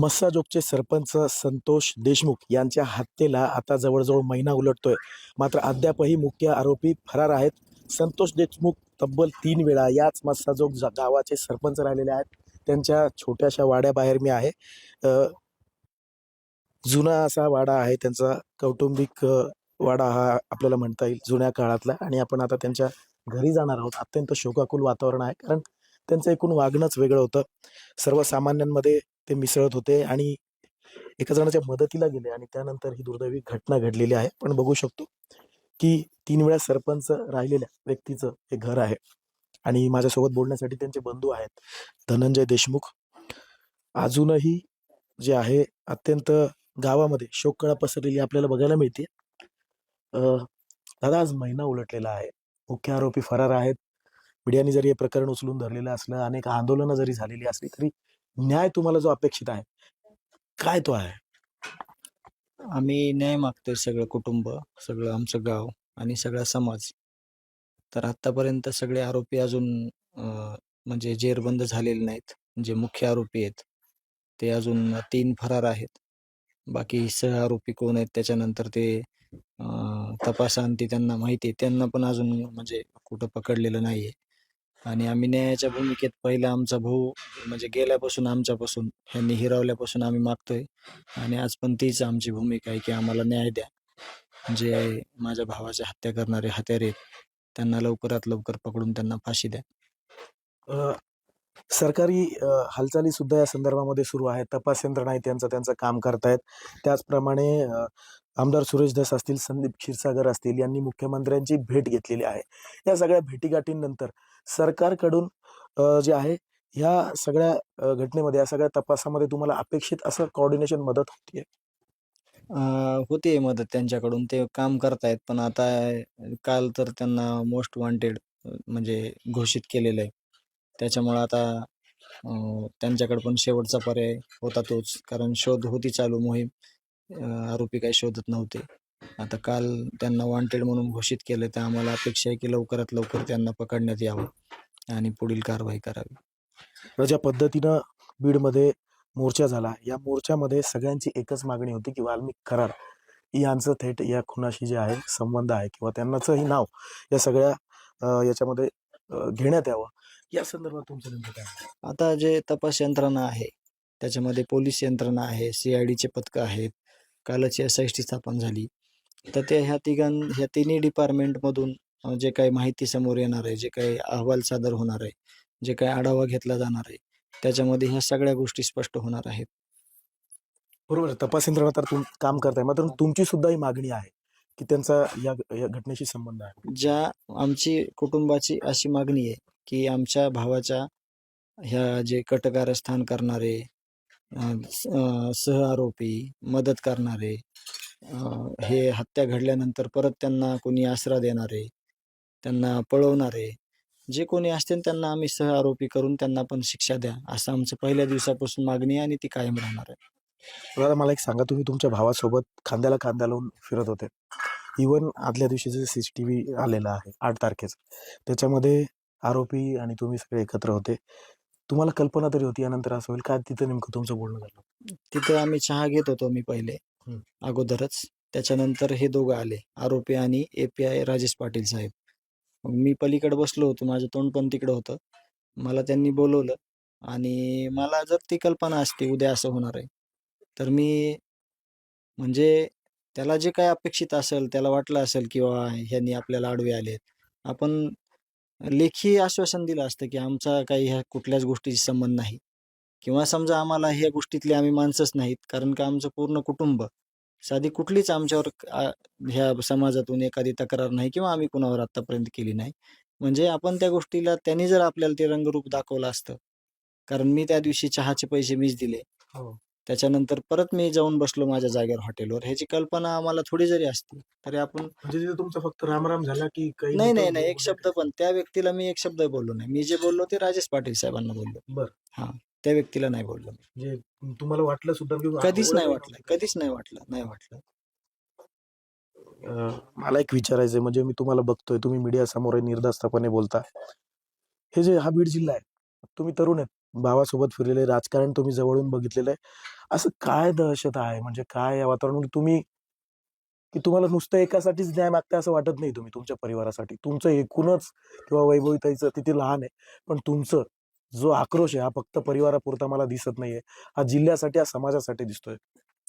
मस्साजोगचे सरपंच संतोष देशमुख यांच्या हत्येला आता जवळजवळ महिना उलटतोय. मात्र अद्यापही मुख्य आरोपी फरार आहेत. संतोष देशमुख तब्बल तीन वेळा याच मस्साजोग गावाचे सरपंच राहिलेले आहेत. त्यांच्या छोट्याशा वाड्याबाहेर मी आहे. जुना असा वाडा आहे. त्यांचा कौटुंबिक वाडा हा आपल्याला म्हणता येईल जुन्या काळातला आणि आपण आता त्यांच्या घरी जाणार आहोत. अत्यंत शोकाकुल वातावरण आहे. कारण त्यांचं एकूण वागणंच वेगळं होतं. सर्वसामान्यांमध्ये ते मिसळत होते आणि एका जणाच्या मदतीला गेले आणि त्यानंतर ही दुर्दैवी घटना घडलेली आहे. पण बघू शकतो की तीन वेळा सरपंच राहिलेल्या व्यक्तीचं हे घर आहे आणि माझ्यासोबत बोलण्यासाठी त्यांचे बंधू आहेत धनंजय देशमुख. अजूनही जे आहे अत्यंत गावामध्ये शोककळा पसरलेली आपल्याला बघायला मिळते. दादा आज महिना उलटलेला आहे. मुख्य आरोपी फरार आहेत. मीडियाने जरी हे प्रकरण उचलून धरलेलं असलं अनेक आंदोलनं जरी झालेली असली तरी न्याय तुम्हाला जो अपेक्षित आहे काय तो आहे? आम्ही न्याय मागतोय सगळं कुटुंब सगळं आमचं गाव आणि सगळा समाज. तर आतापर्यंत सगळे आरोपी अजून म्हणजे जेरबंद झालेले नाहीत. जे मुख्य आरोपी आहेत ते अजून तीन फरार आहेत. बाकी सह आरोपी कोण आहेत त्याच्यानंतर ते अं, तपासांती त्यांना माहिती आहे. त्यांना पण अजून म्हणजे कुठं पकडलेलं नाहीये. आणि आम्ही न्यायाच्या भूमिकेत पहिला आमचा भाऊ म्हणजे गेल्यापासून आमच्यापासून ह्यांनी हिरावल्यापासून आम्ही मागतोय. आणि आज पण तीच आमची भूमिका आहे की आम्हाला न्याय द्या. जे माझ्या भावाची हत्या करणारे हत्यारे आहेत त्यांना लवकरात लवकर पकडून त्यांना फाशी द्या. सरकारी हालचाली सुद्धा या संदर्भामध्ये सुरू आहेत. तपास यंत्रणाही त्यांचं त्यांचं काम करतायत. त्याचप्रमाणे आमदार सुरेश धस असतील संदीप क्षीरसागर असतील यांनी मुख्यमंत्र्यांची भेट घेतलेली आहे. या सगळ्या भेटीगाठींनंतर सरकारकडून जे आहे ह्या सगळ्या घटनेमध्ये या सगळ्या तपासामध्ये तुम्हाला अपेक्षित असं कॉर्डिनेशन मदत होतीये? अं, होते मदत त्यांच्याकडून. ते काम करतायत पण आता काल तर त्यांना मोस्ट वॉन्टेड म्हणजे घोषित केलेलं आहे. त्याच्यामुळं आता त्यांच्याकडे पण शेवटचा पर्याय होता तोच. कारण शोध होती चालू मोहीम. आरोपी काही शोधत नव्हते. आता काल त्यांना वॉन्टेड म्हणून घोषित केलं तर आम्हाला अपेक्षा आहे की लवकरात लवकर त्यांना पकडण्यात यावं. आणि पुढील कारवाई करावी. ज्या पद्धतीनं बीडमध्ये मोर्चा झाला या मोर्चामध्ये सगळ्यांची एकच मागणी होती की वाल्मिक कराड यांचं थेट या खुनाशी जे आहे संबंध आहे किंवा त्यांनाचंही नाव या सगळ्या याच्यामध्ये घेण्यात यावं. या संदर्भात तुमचं नेमकं काय? आता जे तपास यंत्रणा आहे त्याच्यामध्ये पोलीस यंत्रणा आहे सी आय डीचे पथकं आहेत कालच एस आय टी स्थापन झाली. तर ते ह्या तिघां ह्या तिन्ही डिपार्टमेंटमधून जे काही माहिती समोर येणार आहे जे काही अहवाल सादर होणार आहे जे काही आढावा घेतला जाणार आहे त्याच्यामध्ये ह्या सगळ्या गोष्टी स्पष्ट होणार आहेत. बरोबर तपास यंत्रणा तर तुम काम करताय. मात्र तुमची सुद्धा ही मागणी आहे की त्यांचा या या घटनेशी संबंध आहे. ज्या आमची कुटुंबाची अशी मागणी आहे की आमच्या भावाच्या ह्या जे कटकारस्थान करणारे अं, स- अं, सहआरोपी मदत करणारे हे हत्या घडल्यानंतर परत त्यांना कोणी आसरा देणारे त्यांना पळवणारे जे कोणी असतील त्यांना आम्ही सहआरोपी करून त्यांना पण शिक्षा द्या असं आमचं पहिल्या दिवसापासून मागणी आहे आणि ती कायम राहणार आहे. दादा मला एक सांगा तुम्ही तुमच्या भावासोबत खांद्याला खांदा लावून फिरत होते. इवन आदल्या दिवशीचं सी सी टी व्ही आलेलं आहे आठ तारखेचं त्याच्यामध्ये आरोपी आणि तुम्ही सगळे एकत्र होते. तुम्हाला कल्पना तरी होती यानंतर असं होईल का? तिथं नेमकं तुमचं बोलणं झालं? तिथं आम्ही चहा घेत होतो मी पहिले. अगोदरच. त्याच्यानंतर हे दोघं आले आरोपी आणि एपीआय राजेश पाटील साहेब. मग मी पलीकडे बसलो होतो. माझं तोंड पण तिकडं होतं. मला त्यांनी बोलवलं आणि मला जर ती कल्पना असते उद्या असं होणार आहे. तर मी म्हणजे त्याला जे काय अपेक्षित असेल त्याला वाटलं असेल किंवा ह्यांनी आपल्याला आडवे आलेत आपण लेखी आश्वासन दिलं असतं की आमचा काही ह्या कुठल्याच गोष्टीशी संबंध नाही. किंवा समजा आम्हाला ह्या गोष्टीतले आम्ही माणसंच नाहीत कारण का आमचं पूर्ण कुटुंब साधी कुठलीच आमच्यावर ह्या समाजातून एखादी तक्रार नाही किंवा आम्ही कुणावर आतापर्यंत केली नाही. म्हणजे आपण त्या गोष्टीला त्यांनी जर आपल्याला ते रंगरूप दाखवलं असतं. कारण मी त्या दिवशी चहाचे पैसे मीच दिले. हो. त्याच्यानंतर परत मी जाऊन बसलो माझ्या जागेवर हॉटेलवर. ह्याची कल्पना आम्हाला थोडी जरी असती तरी आपण म्हणजे तुमचा फक्त रामराम झाला की नाही नाही नाही. एक? शब्द पण. त्या व्यक्तीला मी एक शब्द बोललो नाही. मी जे बोललो ते राजेश पाटील साहेबांना बोललो. बरं. हा. त्या व्यक्तीला नाही बोललो म्हणजे तुम्हाला वाटलं सुद्धा की कधीच नाही वाटलं कधीच नाही वाटलं नाही वाटलं. अं, मला एक विचारायचंय म्हणजे मी तुम्हाला बघतोय तुम्ही मीडिया समोर निर्धास्तपणे बोलता. हे जे हा बीड जिल्हा आहे तुम्ही तरुण आहेत भावासोबत फिरलेले राजकारण तुम्ही जवळून बघितलेलं आहे. असं काय दहशत आहे म्हणजे काय या वातावरणामध्ये तुम्ही की तुम्हाला नुसतं एकासाठीच न्याय मागताय असं वाटत नाही तुम्ही तुमच्या परिवारासाठी. तुमचं एकूणच किंवा वैभवीताईचं तिथे लहान आहे पण तुमचं जो आक्रोश आहे हा फक्त परिवारापुरता मला दिसत नाहीये. हा जिल्ह्यासाठी हा समाजासाठी दिसतोय.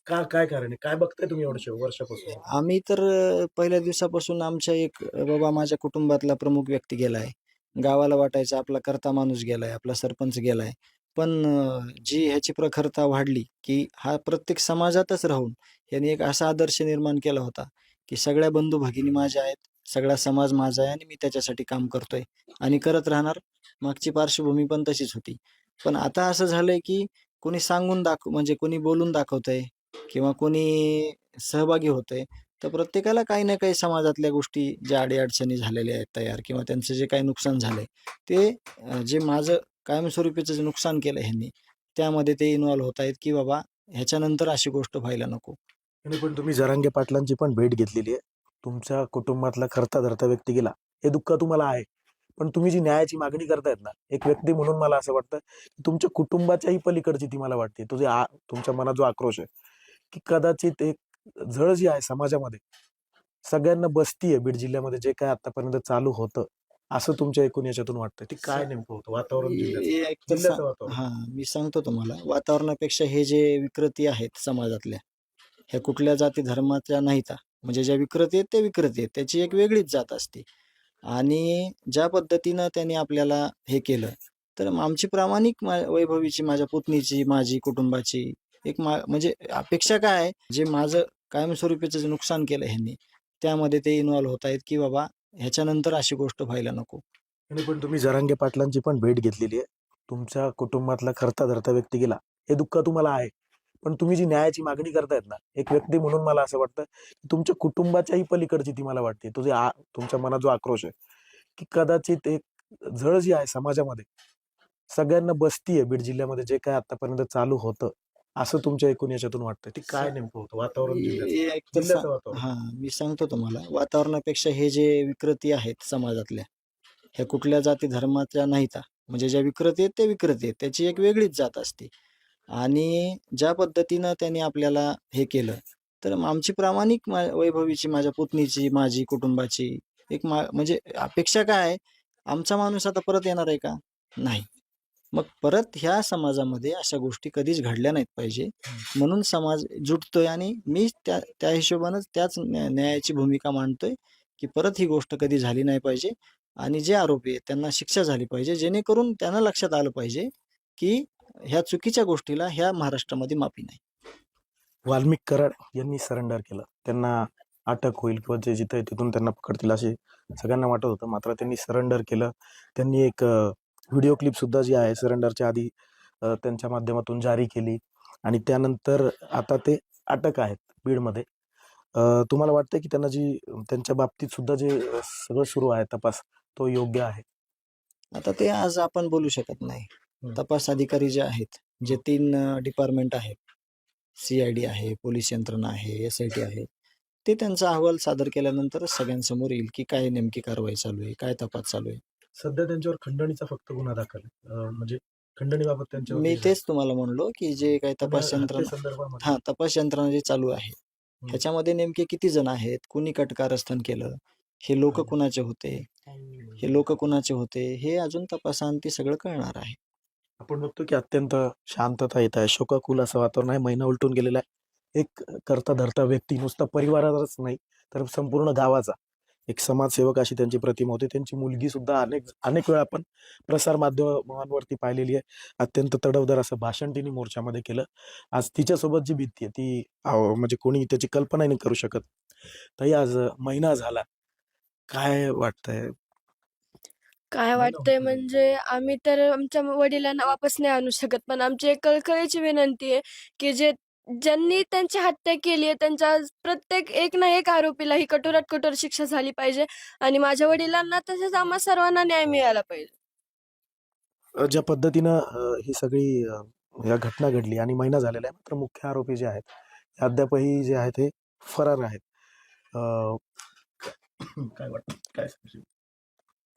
का काय कारण आहे? काय बघताय तुम्ही एवढ्या वर्षापासून? आम्ही तर अ, पहिल्या दिवसापासून आमच्या एक अ, बाबा माझ्या कुटुंबातला प्रमुख व्यक्ती गेलाय. गावाला वाटायचं आपला करता माणूस गेलाय आपला सरपंच गेलाय. पण अ, जी ह्याची प्रखरता वाढली की हा प्रत्येक समाजातच राहून यांनी एक असा आदर्श निर्माण केला होता की सगळ्या बंधू भगिनी माझ्या आहेत सगळा समाज माझा आहे आणि मी त्याच्यासाठी काम करतोय. आणि करत राहणार मागची पार्श्वभूमी पण तशीच होती. पण आता असं झालंय की कोणी सांगून दाखव म्हणजे कोणी बोलून दाखवतंय किंवा कोणी सहभागी होतंय तर प्रत्येकाला काही ना काही समाजातल्या गोष्टी ज्या अडीअडचणी झालेल्या आहेत तयार किंवा त्यांचं जे काही नुकसान झालंय ते जे माझं कायमस्वरूपीचं जे नुकसान केलं ह्यांनी त्यामध्ये ते इन्व्हॉल्व्ह होत आहेत की बाबा ह्याच्यानंतर अशी गोष्ट व्हायला नको. आणि पण तुम्ही जरांगे पाटलांची पण भेट घेतलेली आहे. तुमच्या कुटुंबातला खरता धरता व्यक्ती गेला हे दुःख तुम्हाला आहे. पण तुम्ही जी न्यायाची मागणी करतायत ना एक व्यक्ती म्हणून मला असं वाटतं की तुमच्या कुटुंबाच्याही पलीकडची ती मला वाटते. तुझे आ तुमच्या मनात जो आक्रोश आहे की कदाचित एक झळ जी आहे समाजामध्ये सगळ्यांना बसतीये बीड जिल्ह्यामध्ये जे काय आतापर्यंत चालू होतं असं तुमच्या एकूण याच्यातून वाटतं ते काय नेमकं होतं? वातावरण हे मी सांगतो तुम्हाला. वातावरणापेक्षा हे जे विकृती आहेत समाजातल्या ह्या कुठल्या जाती धर्माच्या नाहीत. म्हणजे ज्या विकृती आहेत त्या विकृती आहेत. त्याची एक वेगळीच जात असते. आणि ज्या पद्धतीनं त्यांनी आपल्याला हे केलं तर आमची प्रामाणिक मा- वैभवीची माझ्या पुतणीची माझी कुटुंबाची एक मा म्हणजे अपेक्षा काय आहे? जे माझं कायमस्वरूपीचं जे नुकसान केलं ह्यांनी त्यामध्ये ते इन्व्हॉल्व्ह होत आहेत की बाबा ह्याच्यानंतर अशी गोष्ट व्हायला नको. आणि पण तुम्ही जरांगे पाटलांची पण भेट घेतलेली आहे. तुमच्या कुटुंबातला खरता धरता व्यक्ती गेला हे दुःख तुम्हाला आहे? पण तुम्ही जी न्यायाची मागणी करतायत ना एक व्यक्ती म्हणून मला असं वाटतं की तुमच्या कुटुंबाच्याही पलीकडची ती मला वाटते. तुझे आ तुमच्या मनात जो आक्रोश आहे की कदाचित एक झळ जी आहे समाजामध्ये सगळ्यांना बसतीये बीड जिल्ह्यामध्ये जे काय आतापर्यंत चालू होतं असं तुमच्या एकूण याच्यातून वाटतं ते काय नेमकं होतं? वातावरण जिल्ह्याचं? हे मी सांगतो तुम्हाला. वातावरणापेक्षा हे जे विकृती आहेत समाजातल्या ह्या कुठल्या जाती धर्माच्या नाहीत. म्हणजे ज्या विकृती आहेत त्या विकृती आहेत. त्याची एक वेगळीच जात असते. आणि ज्या पद्धतीनं त्यांनी आपल्याला हे केलं तर आमची प्रामाणिक मा- वैभवीची माझ्या पुतणीची माझी कुटुंबाची एक मा म्हणजे अपेक्षा काय आहे? आमचा माणूस आता परत येणार आहे का? नाही. मग परत ह्या समाजामध्ये अशा गोष्टी कधीच घडल्या नाहीत पाहिजे. म्हणून समाज जुटतोय आणि मी त्या त्या हिशोबानंच त्याच न्या- न्यायाची भूमिका मांडतोय की परत ही गोष्ट कधी झाली नाही पाहिजे. आणि जे आरोपी आहेत त्यांना शिक्षा झाली पाहिजे जेणेकरून त्यांना लक्षात आलं पाहिजे की ह्या चुकीच्या गोष्टीला ह्या महाराष्ट्रामध्ये माफी नाही. वाल्मिक कराड यांनी सरेंडर केलं. त्यांना अटक होईल किंवा जे जिथे तिथून त्यांना पकडतील असे सगळ्यांना वाटत होतं. मात्र त्यांनी सरेंडर केलं. त्यांनी एक व्हिडिओ क्लिप सुद्धा जी आहे सरेंडरच्या आधी त्यांच्या माध्यमातून जारी केली. आणि त्यानंतर आता ते अटक आहेत बीडमध्ये. तुम्हाला वाटतं की त्यांना जी त्यांच्या बाबतीत सुद्धा जे सगळं सुरू आहे तपास तो योग्य आहे? आता ते आज आपण बोलू शकत नाही. तपास अधिकारी जे आहेत जे तीन डिपार्टमेंट आहेत. सीआयडी आहे पोलीस यंत्रणा आहे एस आय टी आहे. ते त्यांचा अहवाल सादर केल्यानंतरच सगळ्यांसमोर येईल की काय नेमकी कारवाई चालू आहे काय तपास चालू आहे. सध्या त्यांच्यावर खंडणीचा फक्त गुन्हा दाखल आहे. अ, म्हणजे खंडणीबाबत त्यांच्यावर मी तेच तुम्हाला म्हणलो की जे काही तपास यंत्रणा हा तपास यंत्रणा जी चालू आहे ह्याच्यामध्ये नेमके किती जण आहेत कुणी कटकारस्थान केलं हे लोक. कुणाचे होते हे. लोक कुणाचे होते हे अजून तपासांती सगळं कळणार आहे. आपण बघतो की अत्यंत शांतता येत आहे शोकाकुल असं वातावरण आहे महिना उलटून गेलेला आहे. एक करता धरता व्यक्ती नुसता परिवाराचाच नाही तर संपूर्ण गावाचा. एक समाजसेवक अशी त्यांची प्रतिमा होती. त्यांची मुलगी सुद्धा अनेक अनेक वेळा आपण प्रसार माध्यमांवरती पाहिलेली आहे. अत्यंत तडवदार असं भाषण तिने मोर्चामध्ये केलं. आज तिच्यासोबत जी भीती आहे ती म्हणजे कोणी त्याची कल्पना नाही करू शकत. तरी आज महिना झाला. काय वाटतंय? काय ना वाटतंय होतं. म्हणजे आम्ही तर आमच्या वडिलांना वापस नाही आणू शकत पण आमची एक कळकळीची विनंती आहे की जे ज्यांनी त्यांची हत्या केली आहे त्यांच्या प्रत्येक एक ना एक आरोपीला ही कठोरात कठोर शिक्षा झाली पाहिजे आणि माझ्या वडिलांना तसेच आम्हा सर्वांना न्याय मिळाला पाहिजे अ, ज्या पद्धतीनं अ, ही सगळी अ, या घटना घडली आणि महिना झालेला आहे मात्र मुख्य आरोपी जे आहेत हे अद्यापही जे आहेत हे फरार आहेत अ, काय वाटतं काय सांगशील?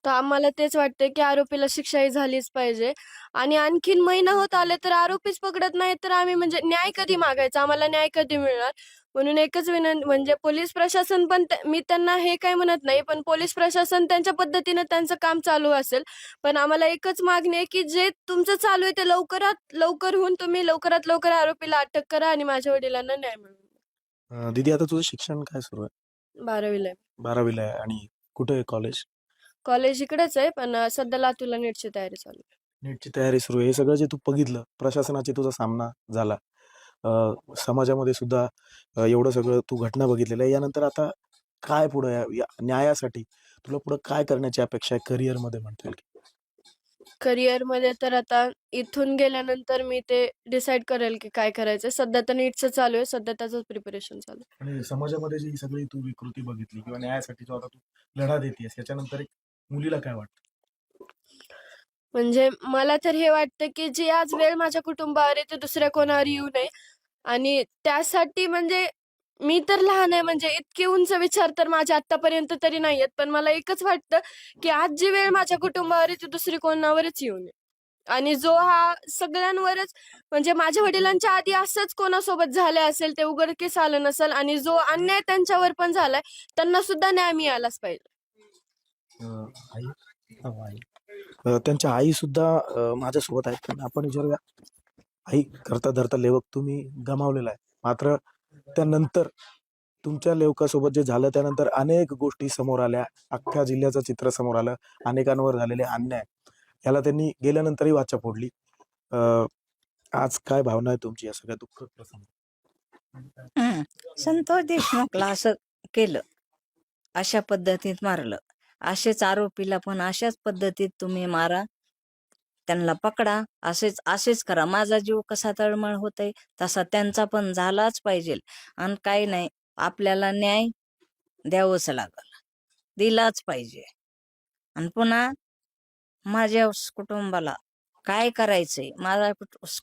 तर आम्हाला तेच वाटतं की आरोपीला शिक्षाही झालीच पाहिजे. आणि आणखीन महिना होत आले तर आरोपीच पकडत नाही तर आम्ही म्हणजे न्याय कधी मागायचा? आम्हाला न्याय कधी मिळणार? म्हणून एकच विनंती म्हणजे पोलीस प्रशासन पण मी त्यांना हे काही म्हणत नाही पण पोलीस प्रशासन त्यांच्या पद्धतीनं त्यांचं काम चालू असेल. पण आम्हाला एकच मागणी आहे की जे तुमचं चालू आहे ते लवकरात लवकर होऊन तुम्ही लवकरात लवकर आरोपीला अटक करा आणि माझ्या वडिलांना न्याय मिळवून दीदी आता तुझं शिक्षण काय सुरू आहे? बारावीला आहे. बारावीला आहे आणि कुठे आहे कॉलेज? कॉलेज इकडेच आहे पण अं, सध्या लातूरला नीटची तयारी चालू आहे. नीटची तयारी सुरू आहे. हे सगळं जे तू बघितलं प्रशासनाची तुझा सामना झाला. अं, समाजामध्ये सुद्धा अं, एवढं सगळं तू घटना बघितलेल्या आहे. यानंतर आता काय पुढे न्यायासाठी तुला पुढे काय करण्याची अपेक्षा आहे करिअरमध्ये म्हणता येईल मध्ये तर आता इथून गेल्यानंतर मी ते डिसाईड करेल की काय करायचं सध्या तर नीटचं चालू आहे. सध्या त्याचं प्रिपरेशन चालू आहे. आणि समाजामध्ये जी सगळी तू विकृती बघितली किंवा न्यायासाठी जो आता तू लढा देतेस याच्यानंतर एक मुलीला काय वाटतं? म्हणजे मला तर हे वाटतं की जी आज वेळ माझ्या कुटुंबावर आहे ते दुसऱ्या कोणावर येऊ नये. आणि त्यासाठी म्हणजे मी तर लहान आहे म्हणजे इतके उंच विचार तर माझ्या आतापर्यंत तरी नाही आहेत. पण मला एकच वाटतं की आज जी वेळ माझ्या कुटुंबावर आहे ती दुसरी कोणावरच येऊ नये. आणि जो हा सगळ्यांवरच म्हणजे माझ्या वडिलांच्या आधी असंच कोणासोबत झालं असेल ते उघडकीस आलं नसेल आणि जो अन्याय त्यांच्यावर पण झालाय त्यांना सुद्धा न्याय मिळालाच पाहिजे. आई. हो, आई त्यांच्या आई सुद्धा माझ्यासोबत आहेत. पण आपण विचारूया आई करता धरता लेवक तुम्ही गमावलेला आहे. मात्र त्यानंतर तुमच्या लेवकासोबत जे झालं त्यानंतर अनेक गोष्टी समोर आल्या. अख्ख्या जिल्ह्याचं चित्र समोर आलं. अनेकांवर झालेले अन्याय. याला त्यांनी गेल्यानंतरही वाचा फोडली. आज काय भावना आहे तुमची या सगळ्या दुःख प्रसंग? हं. संतोष देशमुखला असं केलं. अशा पद्धतीत मारलं. असेच आरोपीला पण अशाच पद्धतीत तुम्ही मारा. त्यांना पकडा. असेच असेच करा. माझा जीव कसा तळमळ होतय तसा त्यांचा पण झालाच पाहिजे. आणि काही नाही. आपल्याला न्याय द्यावंच लागल. दिलाच पाहिजे. आणि पुन्हा माझ्या कुटुंबाला काय करायचंय? माझ्या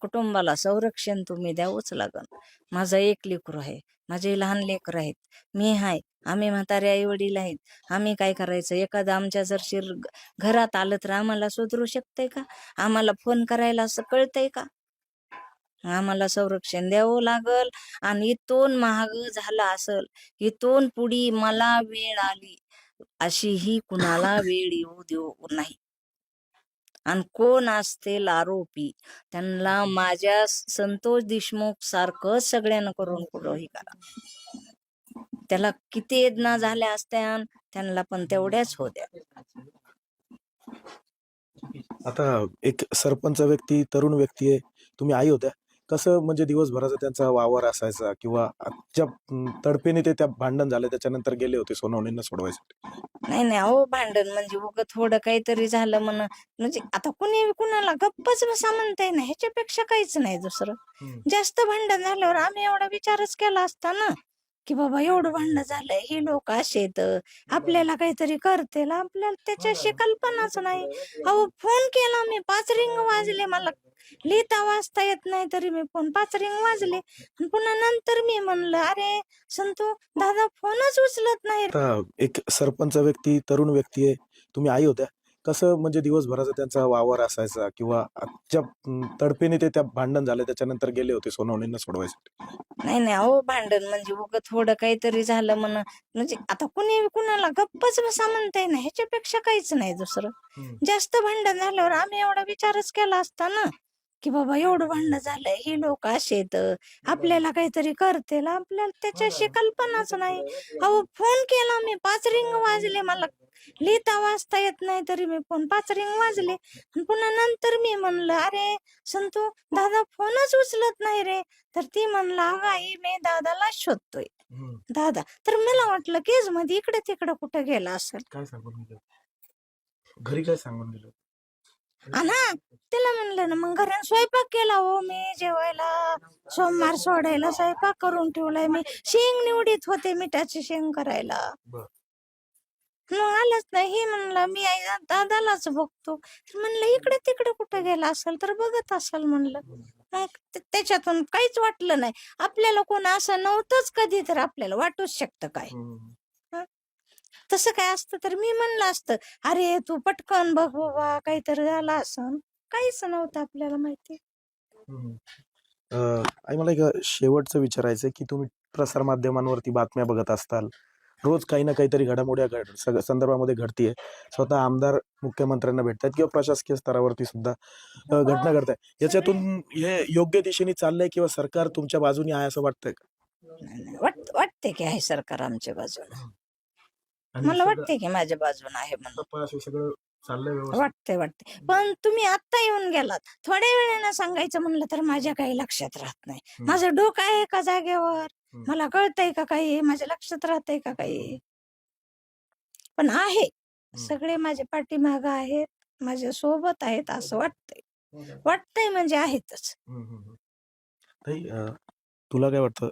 कुटुंबाला संरक्षण तुम्ही द्यावंच लागल माझं एक लेकरू आहे. माझे लहान लेकर आहेत. मी आहे आम्ही म्हातारे आई वडील आहेत. आम्ही काय करायचं? एखादं आमच्या जर शिर घरात आलं तर आम्हाला सुधरू शकतंय का? आम्हाला फोन करायला असं कळतंय का? आम्हाला संरक्षण द्यावं लागल. आणि इथून महाग झाला असल इथून पुढी मला वेळ आली अशी ही कुणाला वेळ येऊ देऊ नाही. आणि कोण असतील आरोपी त्यांना माझ्या संतोष देशमुख सारखं सगळ्यांना करून पुढं हे करा. त्याला किती वेदना झाल्या असत्या त्यांना पण तेवढ्याच होत्या. आता एक सरपंच व्यक्ती तरुण व्यक्ती आहे. तुम्ही आई होत्या? कसं म्हणजे दिवसभराचा त्यांचा वावर असायचा किंवा अं, तडपेने ते त्या भांडण झालं त्याच्यानंतर गेले होते सोनवणींना सोडवायसाठी? नाही नाही. अहो भांडण म्हणजे उग थोडं काहीतरी झालं म्हण म्हणजे आता कुणी कुणाला गप्पच बसा म्हणताय ना ह्याच्यापेक्षा काहीच नाही दुसरं. हम्म. जास्त भांडण झाल्यावर आम्ही एवढा विचारच केला असता ना की बाबा एवढं भांडण झालंय हे लोक असे आपल्याला काहीतरी करतील आपल्याला त्याच्याशी कल्पनाच नाही. अहो फोन केला मी पाच रिंग वाजले मला. लिहिता वाचता येत नाही तरी मी फोन पाच रिंग वाजले पुन्हा नंतर मी म्हणलं अरे संतू दादा फोनच उचलत नाही. आता एक सरपंच व्यक्ती तरुण व्यक्ती आहे. तुम्ही आई होत्या. कसं म्हणजे दिवसभराचा त्यांचा वावर असायचा किंवा ज्या अं, तडपेने ते त्या भांडण झालं त्याच्यानंतर गेले होते सोनवणींना सोडवायसाठी? नाही नाही अहो भांडण म्हणजे उग थोडं काहीतरी झालं म्हण. म्हणजे आता कुणी कुणाला गप्पच बसा म्हणताय ना ह्याच्यापेक्षा काहीच नाही दुसरं. हम्म. जास्त भांडण झाल्यावर आम्ही एवढा विचारच केला असता ना. की बाबा एवढं भांडण झालंय हे लोक असे आपल्याला काहीतरी करतील आपल्याला त्याच्याशी कल्पनाच नाही. अहो फोन केला मी पाच रिंग वाजले मला. लिहिता वाचता येत नाही तरी मी फोन पाच रिंग वाजले. आणि पुन्हा नंतर मी म्हणलं अरे संतू दादा फोनच उचलत नाही रे. तर ती म्हणला अगं आई मी दादाला शोधतोय. दादा तर मला वाटलं केजमध्ये इकडे तिकडे कुठं गेला असेल? काय सांगून घरी काय सांगून गेलं? ना तिला म्हणलं ना मग घरात स्वयंपाक केला हो मी जेवायला. सोमवार सोडायला स्वयंपाक करून ठेवलाय मी. शेंग निवडीत होते मिठाची शेंग करायला. मग आलंच नाही. हे म्हणलं मी आई दादालाच बघतो. म्हणलं इकडे तिकडे कुठं गेला असेल तर बघत असेल. म्हणलं. मग ते- त्याच्यातून काहीच वाटलं नाही. आपल्याला कोण असं नव्हतंच कधी तर आपल्याला वाटूच शकतं काय. हम्म. हं? तसं काय असतं तर मी म्हणलं असतं अरे तू पटकन बघ बाबा काहीतरी झालं असं. काहीच नव्हतं आपल्याला माहिती. अं, आई मला एक शेवटचं विचारायचं आहे की तुम्ही प्रसारमाध्यमांवरती बातम्या बघत असताल. रोज काही ना काहीतरी घडामोड्या घड सग- संदर्भामध्ये घडतीये. स्वतः आमदार मुख्यमंत्र्यांना भेटतात किंवा प्रशासकीय स्तरावरती सुद्धा अं, घटना घडत आहे याच्यातून हे योग्य दिशेने चाललंय किंवा सरकार तुमच्या बाजूने आहे असं वाटतंय का? वाट वाटते की आहे सरकार आमच्या बाजूला आणि मला सगळं वाटते की माझ्या बाजूला आहे म्हणून. तपास हे सगळं चाललंय व्यवस्थित. वाटते वाटते पण तुम्ही आत्ता येऊन गेलात. थोड्या वेळेनं सांगायचं म्हणलं तर माझ्या काही लक्षात राहत नाही. हम्म. माझं डोकं आहे का जागेवर? हम्म. मला कळतंय का काही? माझ्या लक्षात राहतंय का काही? पण आहे. सगळे माझे पाठीमाग आहेत. माझ्या सोबत आहेत असं वाटतंय. वाटतंय म्हणजे आहेतच. हम्म, हम्म, हम्म. ताई अं, तुला काय वाटतं?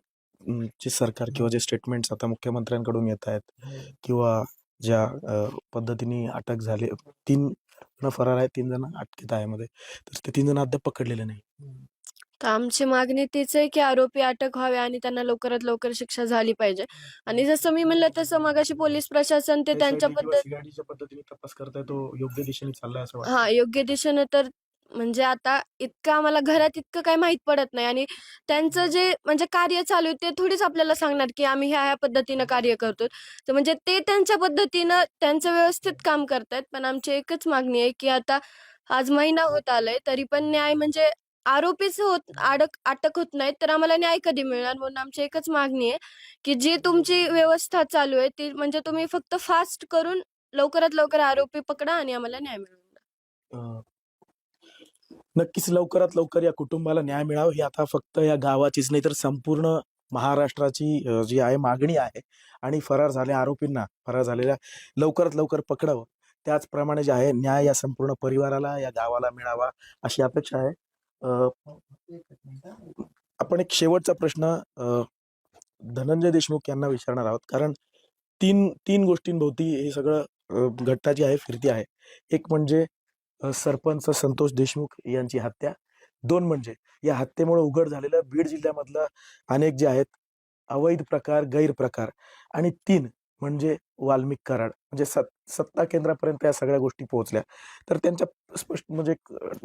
जे सरकार किंवा जे स्टेटमेंट्स आता मुख्यमंत्र्यांकडून येत आहेत किंवा ज्या पद्धतीने अटक झाली तीन जण फरार आहेत तीन जण अटकेत आहे मध्ये. तर ते तीन जण अद्याप पकडलेले नाही. तर आमची मागणी तीच आहे की आरोपी अटक व्हावे आणि त्यांना लवकरात लवकर शिक्षा झाली पाहिजे. आणि जसं मी म्हणलं तसं मगाशी पोलीस प्रशासन ते त्यांच्या पद्धतीने तपास करताय तो योग्य दिशेने चाललाय हा योग्य दिशेने तर म्हणजे आता इतकं आम्हाला घरात इतकं काही माहीत पडत नाही आणि त्यांचं जे म्हणजे कार्य चालू आहे ते थोडीच आपल्याला सांगणार की आम्ही ह्या ह्या पद्धतीनं कार्य करतो तर म्हणजे ते त्यांच्या पद्धतीनं त्यांचं व्यवस्थित काम करतायत. पण आमची एकच मागणी आहे की आता आज महिना होत आलाय तरी पण न्याय म्हणजे आरोपीच होत अडक अटक होत नाहीत तर आम्हाला न्याय कधी मिळणार? म्हणून आमची एकच मागणी आहे की जी तुमची व्यवस्था चालू आहे ती म्हणजे तुम्ही फक्त फास्ट करून लवकरात लवकर आरोपी पकडा आणि आम्हाला न्याय मिळवून द्या. नक्कीच लवकरात लवकर या कुटुंबाला न्याय मिळावा. ही आता फक्त या गावाचीच नाही तर संपूर्ण महाराष्ट्राची जी आहे मागणी आहे आणि फरार झालेल्या आरोपींना फरार झालेल्या लवकरात लवकर पकडावं. त्याचप्रमाणे जे आहे न्याय या संपूर्ण परिवाराला या गावाला मिळावा अशी अपेक्षा आहे. आपण एक शेवटचा प्रश्न धनंजय देशमुख यांना विचारणार आहोत. कारण तीन तीन गोष्टींभोवती हे सगळं अं, घटना जी आहे फिरती आहे. एक म्हणजे सरपंच संतोष देशमुख यांची हत्या. दोन म्हणजे या हत्येमुळे उघड झालेल्या बीड जिल्ह्यामधला अनेक जे आहेत अवैध प्रकार गैरप्रकार. आणि तीन म्हणजे वाल्मिक कराड म्हणजे सत् सत्ता केंद्रापर्यंत या सगळ्या गोष्टी पोहोचल्या. तर त्यांच्या स्पष्ट म्हणजे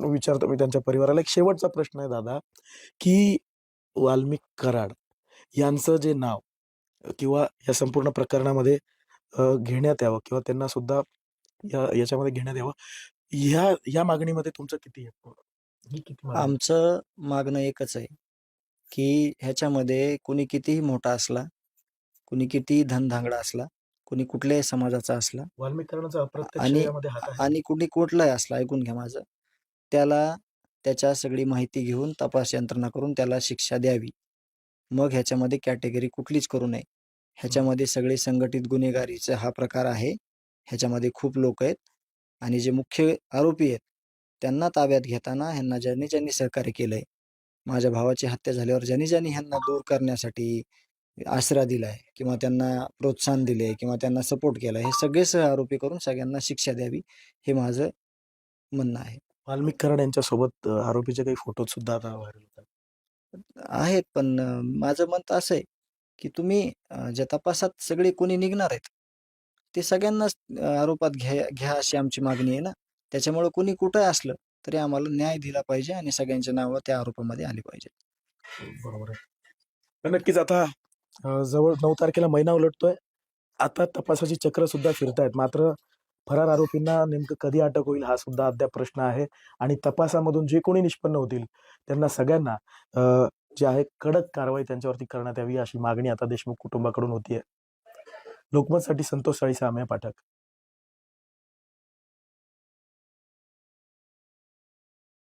विचारतो मी त्यांच्या परिवाराला एक शेवटचा प्रश्न आहे दादा की वाल्मिक कराड यांचं जे नाव किंवा या संपूर्ण प्रकरणामध्ये घेण्यात यावं किंवा त्यांना सुद्धा या याच्यामध्ये घेण्यात यावं ह्या या मागणीमध्ये तुमचं किती आहे? आमचं मागणं एकच आहे की ह्याच्यामध्ये कुणी कितीही मोठा असला कुणी कितीही धनधांगडा असला कुणी कुठल्याही समाजाचा असला आणि आणि कुणी कुठलाही असला ऐकून घ्या माझं त्याला त्याच्या सगळी माहिती घेऊन तपास यंत्रणा करून त्याला शिक्षा द्यावी. मग ह्याच्यामध्ये कॅटेगरी कुठलीच करू नये. ह्याच्यामध्ये सगळे संघटित गुन्हेगारीचा हा प्रकार आहे. ह्याच्यामध्ये खूप लोक आहेत. आणि जे मुख्य आरोपी आहेत त्यांना ताब्यात घेताना ह्यांना ज्यांनी ज्यांनी सहकार्य केलंय माझ्या भावाची हत्या झाल्यावर ज्यांनी ज्यांनी ह्यांना दूर करण्यासाठी आसरा दिलाय किंवा त्यांना प्रोत्साहन दिले किंवा त्यांना सपोर्ट केला हे सगळे सह आरोपी करून सगळ्यांना शिक्षा द्यावी हे माझं म्हणणं आहे. वाल्मिक कराड यांच्या सोबत अ, आरोपीचे काही फोटो सुद्धा आता व्हायरल होतात आहेत पण माझं मत असं आहे की तुम्ही ज्या तपासात सगळे कोणी निघणार आहेत ते सगळ्यांनाच आरोपात घ्या घ्या अशी आमची मागणी आहे ना. त्याच्यामुळे कोणी कुठं असलं तरी आम्हाला न्याय दिला पाहिजे आणि सगळ्यांच्या नावं त्या आरोपामध्ये आली पाहिजे. बरोबर आहे. नक्कीच आता जवळ नऊ तारखेला महिना उलटतोय आता तपासाची चक्र सुद्धा फिरतायत. मात्र फरार आरोपींना नेमकं कधी अटक होईल हा सुद्धा अद्याप प्रश्न आहे. आणि तपासामधून जे कोणी निष्पन्न होतील त्यांना सगळ्यांना जे आहे कडक कारवाई त्यांच्यावरती करण्यात यावी अशी मागणी आता देशमुख कुटुंबाकडून होतीये. लोकमतसाठी संतोष साळी साम्या पाठक.